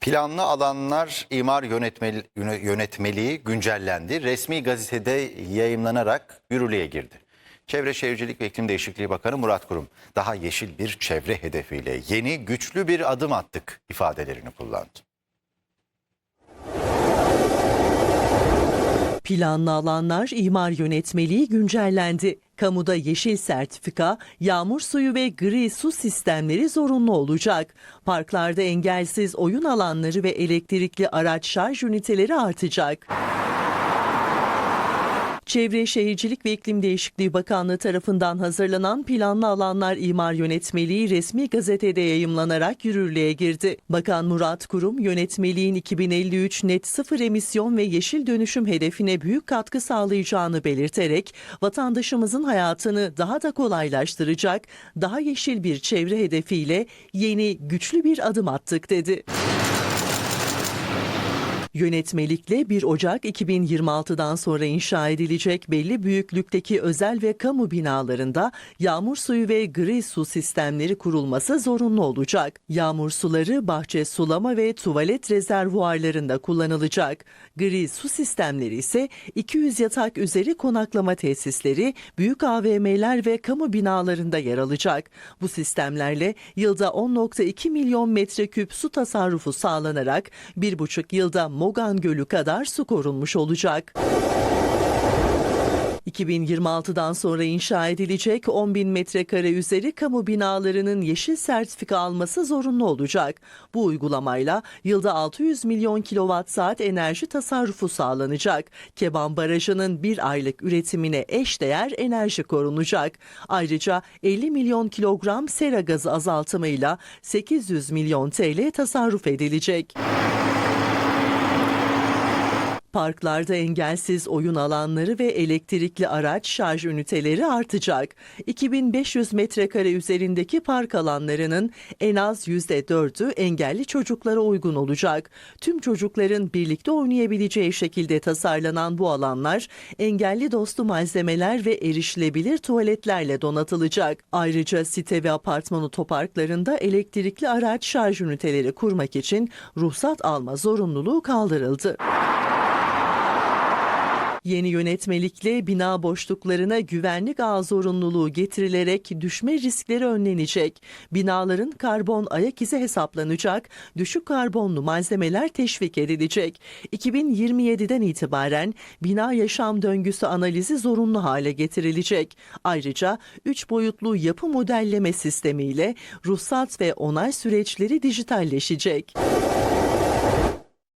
Planlı alanlar imar yönetmeli, yöne- yönetmeliği güncellendi. Resmi gazetede yayımlanarak yürürlüğe girdi. Çevre Şehircilik ve İklim Değişikliği Bakanı Murat Kurum daha yeşil bir çevre hedefiyle yeni güçlü bir adım attık ifadelerini kullandı. Planlı alanlar imar yönetmeliği güncellendi. Kamuda yeşil sertifika, yağmur suyu ve gri su sistemleri zorunlu olacak. Parklarda engelsiz oyun alanları ve elektrikli araç şarj üniteleri artacak. Çevre Şehircilik ve İklim Değişikliği Bakanlığı tarafından hazırlanan Planlı Alanlar İmar Yönetmeliği resmi gazetede yayımlanarak yürürlüğe girdi. Bakan Murat Kurum, yönetmeliğin 2053 net sıfır emisyon ve yeşil dönüşüm hedefine büyük katkı sağlayacağını belirterek vatandaşımızın hayatını daha da kolaylaştıracak, daha yeşil bir çevre hedefiyle yeni güçlü bir adım attık dedi. Yönetmelikle 1 Ocak 2026'dan sonra inşa edilecek belli büyüklükteki özel ve kamu binalarında yağmur suyu ve gri su sistemleri kurulması zorunlu olacak. Yağmur suları bahçe sulama ve tuvalet rezervuarlarında kullanılacak. Gri su sistemleri ise 200 yatak üzeri konaklama tesisleri, büyük AVM'ler ve kamu binalarında yer alacak. Bu sistemlerle yılda 10.2 milyon metreküp su tasarrufu sağlanarak 1,5 yılda Mogan Gölü kadar su korunmuş olacak. 2026'dan sonra inşa edilecek 10 bin metrekare üzeri kamu binalarının yeşil sertifika alması zorunlu olacak. Bu uygulamayla yılda 600 milyon kilowatt saat enerji tasarrufu sağlanacak. Keban Barajı'nın bir aylık üretimine eşdeğer enerji korunacak. Ayrıca 50 milyon kilogram sera gazı azaltımıyla 800 milyon TL tasarruf edilecek. Parklarda engelsiz oyun alanları ve elektrikli araç şarj üniteleri artacak. 2500 metrekare üzerindeki park alanlarının en az %4'ü engelli çocuklara uygun olacak. Tüm çocukların birlikte oynayabileceği şekilde tasarlanan bu alanlar engelli dostu malzemeler ve erişilebilir tuvaletlerle donatılacak. Ayrıca site ve apartman otoparklarında elektrikli araç şarj üniteleri kurmak için ruhsat alma zorunluluğu kaldırıldı. Yeni yönetmelikle bina boşluklarına güvenlik ağı zorunluluğu getirilerek düşme riskleri önlenecek. Binaların karbon ayak izi hesaplanacak, düşük karbonlu malzemeler teşvik edilecek. 2027'den itibaren bina yaşam döngüsü analizi zorunlu hale getirilecek. Ayrıca 3 boyutlu yapı modelleme sistemiyle ruhsat ve onay süreçleri dijitalleşecek.